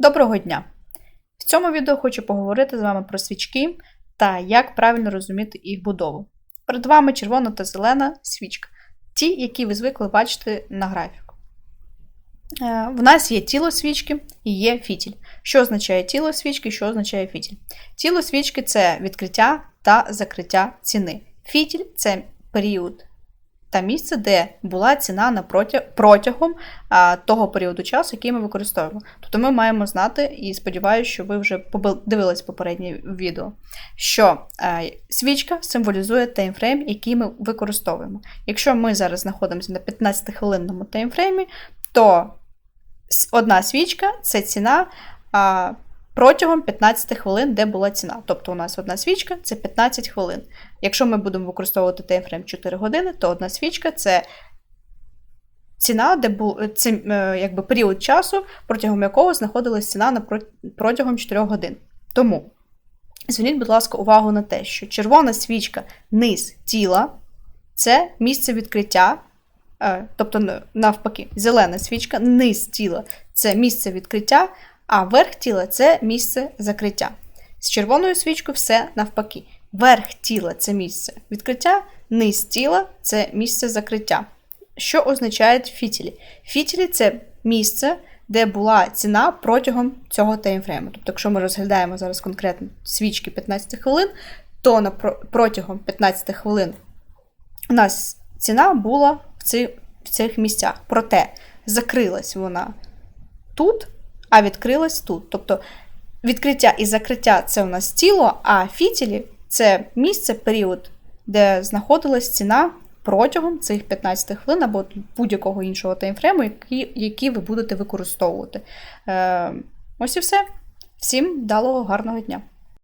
Доброго дня! В цьому відео хочу поговорити з вами про свічки та як правильно розуміти їх будову. Перед вами червона та зелена свічка, ті, які ви звикли бачити на графіку. Е, В нас є тіло свічки і є фітіль. Що означає тіло свічки, що означає фітіль? Тіло свічки це відкриття та закриття ціни. Фітіль це період та місце, де була ціна на протя- протягом того періоду часу, який ми використовуємо. Тобто ми маємо знати, і сподіваюся, що ви вже дивились попереднє відео, що е, свічка символізує таймфрейм, який ми використовуємо. Якщо ми зараз знаходимося на 15-хвилинному таймфреймі, то одна свічка це ціна протягом 15 хвилин, де була ціна. Тобто у нас одна свічка це 15 хвилин. Якщо ми будемо використовувати таймфрейм 4 години, то одна свічка це ціна, де був це, е, якби період часу, протягом якого знаходилась ціна на протягом 4 годин. Тому зверніть, будь ласка, увагу на те, що червона свічка низ тіла це місце відкриття. е, Тобто, навпаки, зелена свічка, низ тіла це місце відкриття, а верх тіла це місце закриття. З червоною свічкою все навпаки. Верх тіла це місце відкриття, низ тіла це місце закриття. Що означають фітілі? Фітілі це місце, де була ціна протягом цього таймфрейму. Тобто, якщо ми розглядаємо зараз конкретно свічки 15 хвилин, то протягом 15 хвилин у нас ціна була в, ці, в цих місцях. Проте закрилась вона тут, а відкрилась тут. Тобто відкриття і закриття це у нас тіло, а фітілі це місце, період, де знаходилась ціна протягом цих 15 хвилин або будь-якого іншого таймфрейму, який, який ви будете використовувати. Е, ось і все. Всім далого гарного дня!